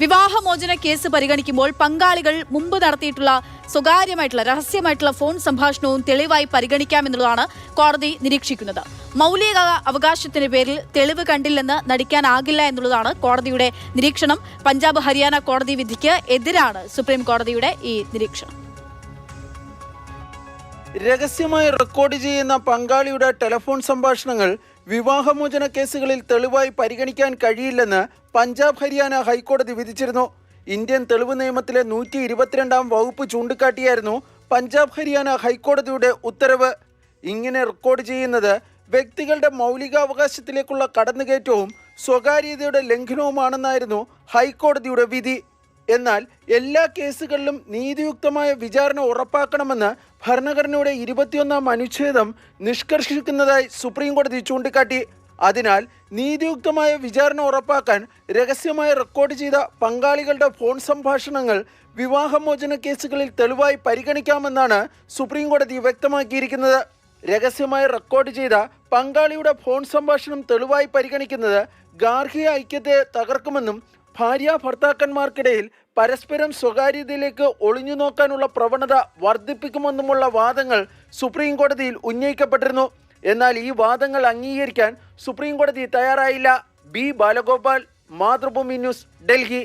വിവാഹമോചന കേസ് പരിഗണിക്കുമ്പോൾ പങ്കാളികൾ മുമ്പ് നടത്തിയിട്ടുള്ള സ്വകാര്യമായിട്ടുള്ള രഹസ്യമായിട്ടുള്ള ഫോൺ സംഭാഷണവും തെളിവായി പരിഗണിക്കാമെന്നുള്ളതാണ് കോടതി നിരീക്ഷിക്കുന്നത്. മൗലിക അവകാശത്തിന്റെ പേരിൽ തെളിവ് കണ്ടില്ലെന്ന് നടിക്കാനാകില്ല എന്നുള്ളതാണ് കോടതിയുടെ നിരീക്ഷണം. പഞ്ചാബ് ഹരിയാന കോടതി വിധിക്ക് എതിരാണ് സുപ്രീം കോടതിയുടെ ഈ നിരീക്ഷണം. രഹസ്യമായി റെക്കോർഡ് ചെയ്യുന്ന പങ്കാളിയുടെ ടെലിഫോൺ സംഭാഷണങ്ങൾ വിവാഹമോചന കേസുകളിൽ തെളിവായി പരിഗണിക്കാൻ കഴിയില്ലെന്ന് പഞ്ചാബ് ഹരിയാന ഹൈക്കോടതി വിധിച്ചിരുന്നു. ഇന്ത്യൻ തെളിവ് നിയമത്തിലെ നൂറ്റി ഇരുപത്തിരണ്ടാം വകുപ്പ് ചൂണ്ടിക്കാട്ടിയായിരുന്നു പഞ്ചാബ് ഹരിയാന ഹൈക്കോടതിയുടെ ഉത്തരവ്. ഇങ്ങനെ റെക്കോർഡ് ചെയ്യുന്നത് വ്യക്തികളുടെ മൗലികാവകാശത്തിലേക്കുള്ള കടന്നുകയറ്റവും സ്വകാര്യതയുടെ ലംഘനവുമാണെന്നായിരുന്നു ഹൈക്കോടതിയുടെ വിധി. എന്നാൽ എല്ലാ കേസുകളിലും നീതിയുക്തമായ വിചാരണ ഉറപ്പാക്കണമെന്ന് ഭരണഘടനയുടെ ഇരുപത്തിയൊന്നാം അനുച്ഛേദം നിഷ്കർഷിക്കുന്നതായി സുപ്രീം കോടതി ചൂണ്ടിക്കാട്ടി. അതിനാൽ നീതിയുക്തമായ വിചാരണ ഉറപ്പാക്കാൻ രഹസ്യമായി റെക്കോർഡ് ചെയ്ത പങ്കാളികളുടെ ഫോൺ സംഭാഷണങ്ങൾ വിവാഹമോചന കേസുകളിൽ തെളിവായി പരിഗണിക്കാമെന്നാണ് സുപ്രീം കോടതി വ്യക്തമാക്കിയിരിക്കുന്നത്. രഹസ്യമായി റെക്കോർഡ് ചെയ്ത പങ്കാളിയുടെ ഫോൺ സംഭാഷണം തെളിവായി പരിഗണിക്കുന്നത് ഗാർഹിക ഐക്യത്തെ തകർക്കുമെന്നും ഭാര്യ ഭർത്താക്കന്മാർക്കിടയിൽ പരസ്പരം സ്വകാര്യതയിലേക്ക് ഒളിഞ്ഞു നോക്കാനുള്ള പ്രവണത വർദ്ധിപ്പിക്കുമെന്നുമുള്ള വാദങ്ങൾ സുപ്രീം കോടതിയിൽ ഉന്നയിക്കപ്പെട്ടിരുന്നു. എന്നാൽ ഈ വാദങ്ങൾ അംഗീകരിക്കാൻ സുപ്രീം കോടതി തയ്യാറായില്ല. B Balagopal Mathrubhumi news Delhi.